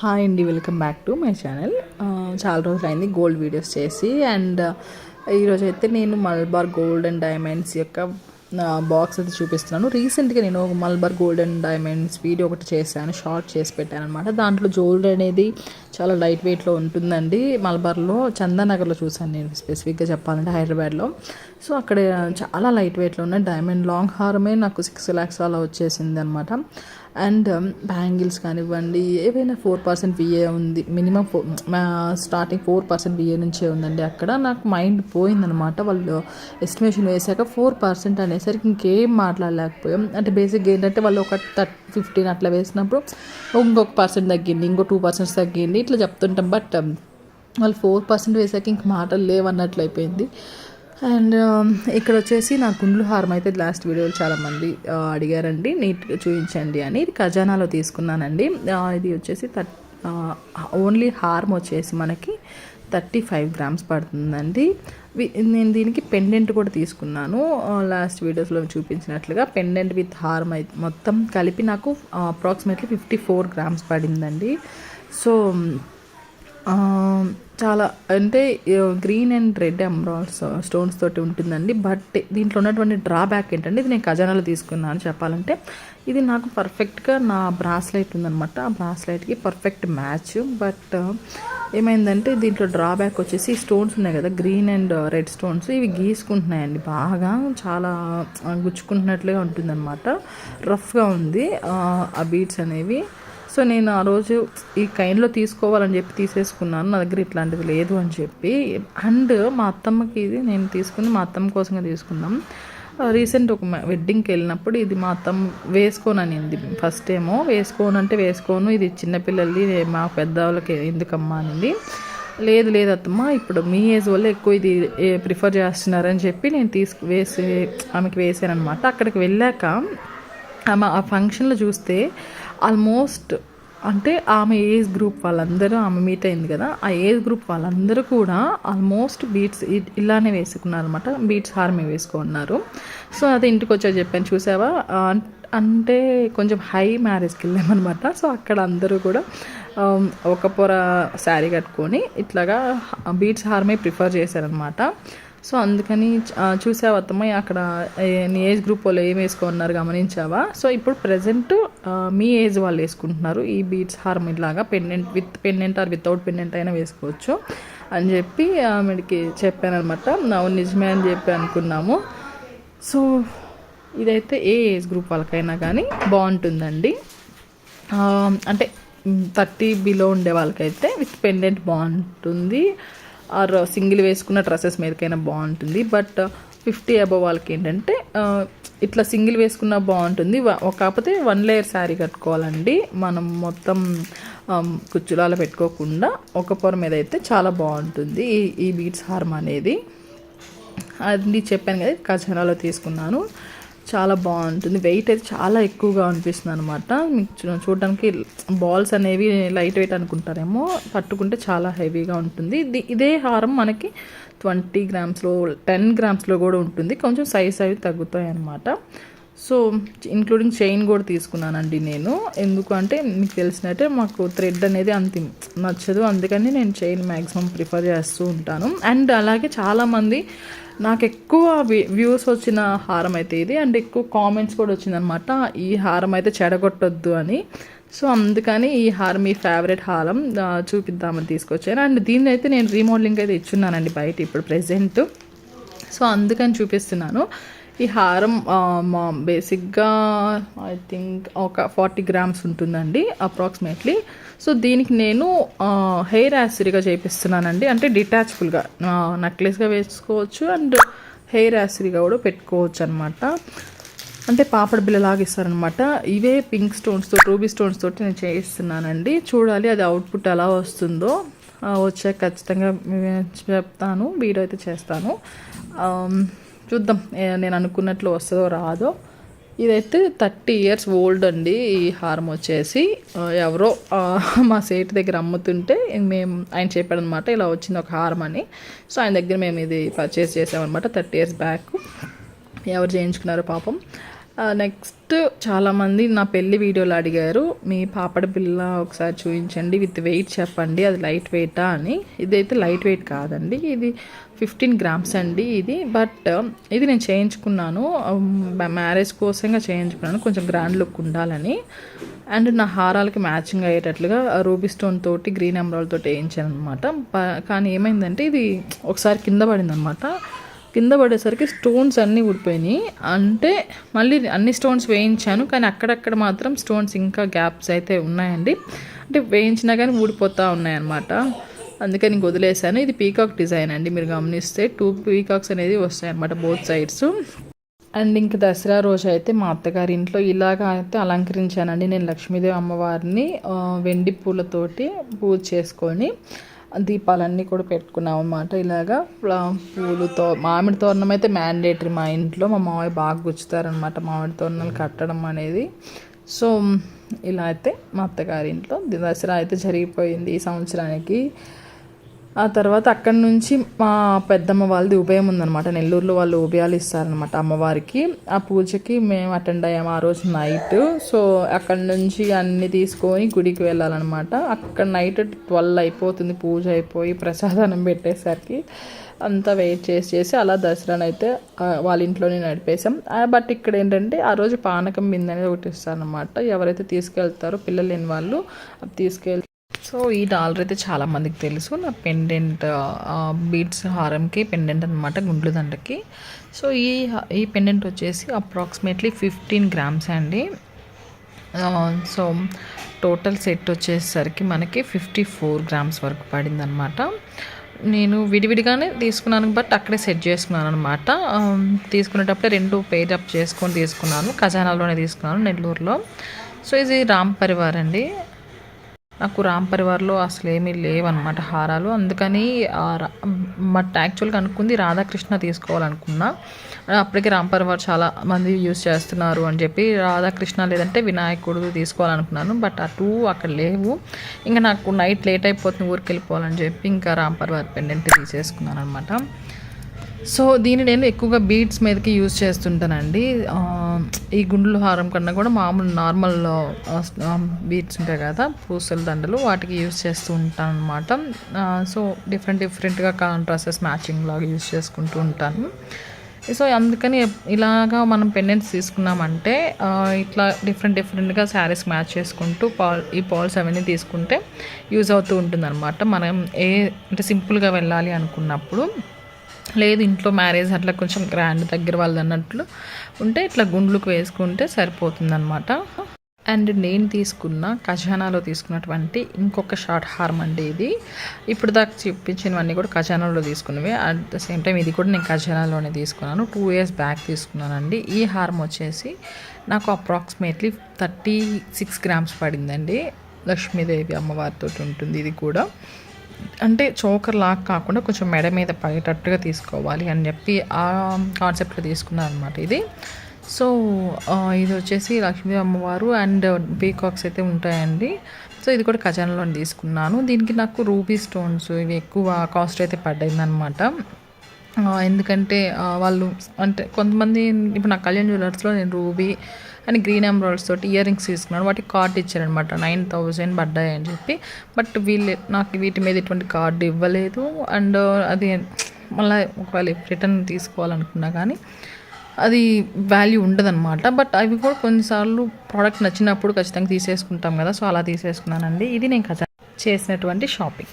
Hi అండి welcome back to my channel చాలా రోజులు అయింది గోల్డ్ వీడియోస్ చేసి అండ్ ఈరోజు అయితే నేను మల్బార్ గోల్డ్ అండ్ డైమండ్స్ యొక్క బాక్స్ అయితే చూపిస్తున్నాను. రీసెంట్గా నేను ఒక Malabar gold and diamonds video ఒకటి చేశాను షార్ట్ చేసి పెట్టాను అనమాట దాంట్లో జ్యువెలరీ అనేది చాలా లైట్ వెయిట్లో ఉంటుందండి. మల్బార్లో చందానగర్లో చూశాను నేను స్పెసిఫిక్గా చెప్పాలంటే హైదరాబాద్లో. సో అక్కడ చాలా లైట్ వెయిట్లో ఉన్నాయి డైమండ్ లాంగ్ హారమే నాకు సిక్స్ ల్యాక్స్ అలా వచ్చేసింది అనమాట అండ్ um, బ్యాంగిల్స్ కానివ్వండి ఏవైనా ఫోర్ పర్సెంట్ విఏ ఉంది. Minimum four starting four percent VA నుంచే ఉందండి అక్కడ. నాకు మైండ్ పోయిందనమాట వాళ్ళు ఎస్టిమేషన్ వేసాక ఫోర్ పర్సెంట్ అనేసరికి ఇంకేం మాట్లాడలేకపోయాం. అంటే బేసిక్ ఏంటంటే వాళ్ళు ఒక థర్టీ ఫిఫ్టీన్ అట్లా వేసినప్పుడు ఇంకొక పర్సెంట్ తగ్గింది ఇంకో టూ పర్సెంట్స్ తగ్గింది ఇట్లా చెప్తుంటాం. బట్ um, వాళ్ళు ఫోర్ పర్సెంట్ వేసాక ఇంక మాటలు లేవన్నట్లు అయిపోయింది. అండ్ um, ఇక్కడ వచ్చేసి నా గుండ్లు హారం అయితే లాస్ట్ వీడియోలో చాలామంది అడిగారండి. నీట్గా చూపించండి అని. ఇది ఖజానాలో తీసుకున్నానండి. ఇది వచ్చేసి థర్ట్ ఓన్లీ హార్మ్ వచ్చేసి మనకి థర్టీ ఫైవ్ గ్రామ్స్ పడుతుందండి నేను దీనికి పెండెంట్ కూడా తీసుకున్నాను. లాస్ట్ వీడియోస్లో చూపించినట్లుగా పెండెంట్ విత్ హార్మ్ అయితే మొత్తం కలిపి నాకు అప్రాక్సిమేట్లీ ఫిఫ్టీ ఫోర్ గ్రామ్స్ పడిందండి. సో చాలా అంటే గ్రీన్ అండ్ రెడ్ ఎంబ్రాయిడ్స్ స్టోన్స్ తోటి ఉంటుందండి. బట్ దీంట్లో ఉన్నటువంటి డ్రాబ్యాక్ ఏంటంటే ఇది నేను ఖజానాలో తీసుకున్నాను చెప్పాలంటే ఇది నాకు పర్ఫెక్ట్గా నా బ్రాస్లైట్ ఉందనమాట ఆ బ్రాస్లైట్కి పర్ఫెక్ట్ మ్యాచ్ బట్ ఏమైందంటే దీంట్లో డ్రాబ్యాక్ వచ్చేసి స్టోన్స్ ఉన్నాయి కదా గ్రీన్ అండ్ రెడ్ స్టోన్స్ ఇవి గీసుకుంటున్నాయండి బాగా. చాలా గుచ్చుకుంటున్నట్లుగా ఉంటుందన్నమాట. రఫ్గా ఉంది. ఆ బీట్స్ అనేవి. సో నేను ఆ రోజు ఈ కైండ్లో తీసుకోవాలని చెప్పి తీసేసుకున్నాను. నా దగ్గర ఇట్లాంటిది లేదు అని చెప్పి. అండ్ మా అత్తమ్మకి ఇది నేను తీసుకుని మా అత్తమ్మ కోసంగా తీసుకున్నాం. రీసెంట్ ఒక వెడ్డింగ్కి వెళ్ళినప్పుడు ఇది మా అత్తమ్మ వేసుకోను అనింది. ఫస్ట్ ఏమో వేసుకోను అంటే వేసుకోను ఇది చిన్నపిల్లలది మా పెద్దవాళ్ళకి ఎందుకమ్మా అనింది. లేదు లేదు అత్తమ్మ ఇప్పుడు మీ ఏజ్ వల్ల ఎక్కువ ఇది ప్రిఫర్ చేస్తున్నారని చెప్పి నేను తీసుకు వేసి ఆమెకి వేసాను అనమాట అక్కడికి వెళ్ళాక ఆమె ఆ ఫంక్షన్లో చూస్తే ఆల్మోస్ట్ అంటే ఆమె ఏజ్ గ్రూప్ వాళ్ళందరూ ఆమె మీట్ అయింది కదా ఆ ఏజ్ గ్రూప్ వాళ్ళందరూ కూడా ఆల్మోస్ట్ బీట్స్ ఇలానే వేసుకున్నారు అనమాట బీట్స్ హార్మే వేసుకున్నారు. సో అది ఇంటికి వచ్చా చెప్పాను చూసావా? అంటే కొంచెం హై మ్యారేజ్కి వెళ్ళామన్నమాట సో అక్కడ అందరూ కూడా um, ఒక పొర శారీ కట్టుకొని ఇట్లాగా బీట్స్ హార్మే ప్రిఫర్ చేశారనమాట సో అందుకని చూసావా అత్తమ్మ అక్కడ నీ ఏజ్ గ్రూప్ వాళ్ళు ఏం వేసుకున్నారు గమనించావా? సో ఇప్పుడు ప్రజెంట్ మీ ఏజ్ వాళ్ళు వేసుకుంటున్నారు. ఈ బీట్స్ హార్మ్ ఇలాగా pendant with pendant or without pendant అయినా వేసుకోవచ్చు అని చెప్పి ఆమెకి చెప్పానమాట నా నిజమే అని చెప్పి అనుకున్నాము. సో ఇదైతే ఏ ఏజ్ గ్రూప్ వాళ్ళకైనా కానీ బాగుంటుందండి. అంటే థర్టీ బిలో ఉండే వాళ్ళకైతే విత్ పెండెంట్ బాగుంటుంది. ఆర్ సింగిల్ వేసుకున్న డ్రెస్సెస్ మీదకైనా బాగుంటుంది. బట్ ఫిఫ్టీ అబవ్ వాళ్ళకి ఏంటంటే ఇట్లా సింగిల్ వేసుకున్న బాగుంటుంది. కాకపోతే వన్ లేయర్ శారీ కట్టుకోవాలండి. మనం మొత్తం కుచ్చులాల పెట్టుకోకుండా ఒక పొర మీద అయితే చాలా బాగుంటుంది ఈ ఈ బీట్స్ హార్మ్ అనేది. అది చెప్పాను కదా ఖజానాలో తీసుకున్నాను. చాలా బాగుంటుంది. వెయిట్ అయితే చాలా ఎక్కువగా అనిపిస్తుంది అనమాట మీకు చూడడానికి బాల్స్ అనేవి లైట్ వెయిట్ అనుకుంటారేమో పట్టుకుంటే చాలా హెవీగా ఉంటుంది. ఇదే హారం మనకి ట్వంటీ గ్రామ్స్లో టెన్ గ్రామ్స్లో కూడా ఉంటుంది. కొంచెం సైజ్ అవి తగ్గుతాయి అనమాట సో ఇంక్లూడింగ్ చైన్ కూడా తీసుకున్నానండి నేను. ఎందుకంటే మీకు తెలిసినట్టే మాకు థ్రెడ్ అనేది అంత నచ్చదు. అందుకని నేను చైన్ మ్యాక్సిమం ప్రిఫర్ చేస్తూ ఉంటాను. అండ్ అలాగే చాలామంది నాకు ఎక్కువ వ్యూస్ వచ్చిన హారం అయితే ఇది అండ్ ఎక్కువ కామెంట్స్ కూడా వచ్చిందనమాట ఈ హారం అయితే చెడగొట్టొద్దు అని. సో అందుకని ఈ హారం మీ ఫేవరెట్ హారం చూపిద్దామని తీసుకొచ్చాను. అండ్ దీన్ని అయితే నేను రీమోడలింగ్ అయితే ఇచ్చున్నానండి బయట ఇప్పుడు ప్రెసెంట్ సో అందుకని చూపిస్తున్నాను. ఈ హారం మా బేసిక్గా ఐ థింక్ ఒక ఫార్టీ గ్రామ్స్ ఉంటుందండి అప్రాక్సిమేట్లీ. సో దీనికి నేను హెయిర్ యాసిరీగా చేపిస్తున్నానండి. అంటే డిటాచబుల్గా నెక్లెస్గా వేసుకోవచ్చు అండ్ హెయిర్ యాసిరీగా కూడా పెట్టుకోవచ్చు అనమాట అంటే పాపడ బిల్లలాగా ఇస్తారనమాట. ఇవే పింక్ స్టోన్స్తో రూబీ స్టోన్స్ తోటి నేను చేయిస్తున్నానండి. చూడాలి అది అవుట్పుట్ ఎలా వస్తుందో. వచ్చాక ఖచ్చితంగా చెప్తాను వీడియో అయితే చేస్తాను. చూద్దాం. నేను అనుకున్నట్లు వస్తుందో రాదో. ఇదైతే థర్టీ ఇయర్స్ ఓల్డ్ అండి ఈ హారం వచ్చేసి. ఎవరో మా సేట్ దగ్గర అమ్ముతుంటే మేము ఆయన చెప్పాడనమాట ఇలా వచ్చింది ఒక హారం అని. సో ఆయన దగ్గర మేము ఇది పర్చేస్ చేసామన్నమాట థర్టీ ఇయర్స్ బ్యాక్. ఎవరు చేయించుకున్నారు పాపం. నెక్స్ట్ నెక్స్ట్ చాలామంది నా పెళ్ళి వీడియోలో అడిగారు మీ పాపడ పిల్ల ఒకసారి చూపించండి విత్ వెయిట్ చెప్పండి అది లైట్ వెయిటా? అని. ఇదైతే లైట్ వెయిట్ కాదండి ఇది ఫిఫ్టీన్ గ్రామ్స్ అండి ఇది. బట్ um, ఇది నేను చేయించుకున్నాను um, మ్యారేజ్ కోసంగా చేయించుకున్నాను కొంచెం గ్రాండ్ లుక్ ఉండాలని. అండ్ నా హారాలకి మ్యాచింగ్ అయ్యేటట్లుగా రూబీ స్టోన్ తోటి గ్రీన్ ఎమరాల్డ్ తోటి వేయించాను అనమాట కానీ ఏమైందంటే ఇది ఒకసారి కింద పడింది అనమాట కింద పడేసరికి స్టోన్స్ అన్నీ ఊడిపోయినాయి. అంటే మళ్ళీ అన్ని స్టోన్స్ వేయించాను కానీ అక్కడక్కడ మాత్రం స్టోన్స్ ఇంకా గ్యాప్స్ అయితే ఉన్నాయండి. అంటే వేయించినా కానీ ఊడిపోతూ ఉన్నాయన్నమాట. అందుకని ఇంక వదిలేసాను. ఇది పీకాక్ డిజైన్ అండి. మీరు గమనిస్తే టూ పీకాక్స్ అనేది వస్తాయి అనమాట బోత్ సైడ్స్. అండ్ ఇంక దసరా రోజు అయితే మా అత్తగారి ఇంట్లో ఇలాగ అయితే అలంకరించానండి. నేను లక్ష్మీదేవి అమ్మవారిని వెండి పూలతోటి పూజ చేసుకొని దీపాలన్నీ కూడా పెట్టుకున్నాం అన్నమాట ఇలాగా పూలతో మామిడి తోరణం అయితే మ్యాండేటరీ మా ఇంట్లో. మా మామయ్య బాగా గుచ్చుతారనమాట మామిడి తోరణాలు కట్టడం అనేది. సో ఇలా అయితే మా అత్తగారి ఇంట్లో దసరా అయితే జరిగిపోయింది ఈ సంవత్సరానికి. ఆ తర్వాత అక్కడి నుంచి మా పెద్దమ్మ వాళ్ళది ఉభయం ఉందనమాట నెల్లూరులో వాళ్ళు ఉభయాలు ఇస్తారనమాట అమ్మవారికి. ఆ పూజకి మేము అటెండ్ అయ్యాము ఆ రోజు నైట్. సో అక్కడి నుంచి అన్ని తీసుకొని గుడికి వెళ్ళాలన్నమాట. అక్కడ నైట్ ట్వెల్వ్ అయిపోతుంది. పూజ అయిపోయి ప్రసాదనం పెట్టేసరికి అంతా వెయిట్ చేసి చేసి అలా దసరాని అయితే వాళ్ళ ఇంట్లోనే నడిపేసాం బట్ ఇక్కడ ఏంటంటే ఆ రోజు పానకం బిందె అనేది ఒకటి ఇస్తారనమాట ఎవరైతే తీసుకెళ్తారో పిల్లలు లేని వాళ్ళు అది తీసుకెళ్తే సో ఈ డాలర్ అయితే చాలా మందికి తెలుసు. నా పెండెంట్ బీట్స్ హారంకి పెండెంట్ అనమాట గుండ్లు దండకి. సో ఈ ఈ పెండెంట్ వచ్చేసి అప్రాక్సిమేట్లీ ఫిఫ్టీన్ గ్రామ్స్ అండి. సో టోటల్ సెట్ వచ్చేసరికి మనకి ఫిఫ్టీ ఫోర్ గ్రామ్స్ వరకు పడింది అనమాట నేను విడివిడిగానే తీసుకున్నాను బట్ అక్కడే సెట్ చేసుకున్నాను అనమాట తీసుకునేటప్పుడే రెండు పేజ్ అప్ చేసుకొని తీసుకున్నాను. ఖజానాలోనే తీసుకున్నాను నెల్లూరులో. సో ఇది రామ్ పరివార్ అండి. నాకు రామ్ పరివార్లో అసలు ఏమీ లేవన్నమాట హారాలు. అందుకని ఆ రా- బట్ యాక్చువల్గా అనుకుంది రాధాకృష్ణ తీసుకోవాలనుకున్నా. అప్పటికే రామ్ పరివార్ చాలా మంది యూస్ చేస్తున్నారు అని చెప్పి రాధాకృష్ణ లేదంటే వినాయకుడు తీసుకోవాలనుకున్నాను. బట్ ఆ టూ అక్కడ లేవు. ఇంకా నాకు నైట్ లేట్ అయిపోతుంది ఊరికి వెళ్ళిపోవాలని చెప్పి ఇంకా రామ్ పరివార్ పెండెంట్ తీసేసుకున్నాను అనమాట సో దీన్ని నేను ఎక్కువగా బీట్స్ మీదకి యూజ్ చేస్తుంటానండి. ఈ గుండ్లు హారం కన్నా కూడా మామూలు నార్మల్ బీట్స్ ఉంటాయి కదా పూసల దండలు వాటికి యూజ్ చేస్తూ ఉంటాను అనమాట సో డిఫరెంట్ డిఫరెంట్గా కాంట్రాసెస్ మ్యాచింగ్ లాగా యూజ్ చేసుకుంటూ ఉంటాను. సో అందుకని ఇలాగా మనం పెండెంట్స్ తీసుకున్నామంటే ఇట్లా డిఫరెంట్ డిఫరెంట్గా శారీస్ మ్యాచ్ చేసుకుంటూ పాల్ ఈ పాల్స్ అవన్నీ తీసుకుంటే యూజ్ అవుతూ ఉంటుంది మనం ఏ అంటే సింపుల్గా వెళ్ళాలి అనుకున్నప్పుడు లేదు ఇంట్లో మ్యారేజ్ అట్లా కొంచెం గ్రాండ్ దగ్గర వాళ్ళు అన్నట్లు ఉంటే ఇట్లా గుండ్లకు వేసుకుంటే సరిపోతుంది అనమాట అండ్ నేను తీసుకున్న ఖజానాలో తీసుకున్నటువంటి ఇంకొక షార్ట్ హార్మ్ అండి ఇది. ఇప్పుడు దాకా చూపించినవన్నీ కూడా ఖజానాలో తీసుకున్నవి. అట్ ద సేమ్ టైం ఇది కూడా నేను ఖజానాలోనే తీసుకున్నాను. టూ ఇయర్స్ బ్యాక్ తీసుకున్నానండి. ఈ హార్మ్ వచ్చేసి నాకు అప్రాక్సిమేట్లీ థర్టీ సిక్స్ గ్రామ్స్ పడిందండి. లక్ష్మీదేవి అమ్మవారితో ఉంటుంది ఇది కూడా. అంటే చోకర్ లాగా కాకుండా కొంచెం మెడ మీద పడేటట్టుగా తీసుకోవాలి అని చెప్పి ఆ కాన్సెప్ట్లో తీసుకున్నాను అనమాట ఇది. సో ఇది వచ్చేసి లక్ష్మీ అమ్మవారు అండ్ పీకాక్స్ అయితే ఉంటాయండి. సో ఇది కూడా ఖజానాలో తీసుకున్నాను. దీనికి నాకు రూబీ స్టోన్స్ ఇవి ఎక్కువ కాస్ట్ అయితే పడ్డాయి అనమాట ఎందుకంటే వాళ్ళు అంటే కొంతమంది ఇప్పుడు నా కళ్యాణ్ జ్యువెలర్స్లో నేను రూబీ అని గ్రీన్ ఎంబ్రాయిడ్స్ తోటి ఇయర్ రింగ్స్ తీసుకున్నాను వాటికి కార్డ్ ఇచ్చారనమాట నైన్ థౌజండ్ పడ్డాయి అని చెప్పి. బట్ వీళ్ళు నాకు వీటి మీద ఎటువంటి కార్డు ఇవ్వలేదు. అండ్ అది మళ్ళీ ఒకవేళ రిటర్న్ తీసుకోవాలనుకున్నా కానీ అది వాల్యూ ఉండదన్నమాట. బట్ అవి కూడా కొన్నిసార్లు ప్రోడక్ట్ నచ్చినప్పుడు ఖచ్చితంగా తీసేసుకుంటాం కదా. సో అలా తీసేసుకున్నానండి. ఇది నేను కథ చేసినటువంటి షాపింగ్.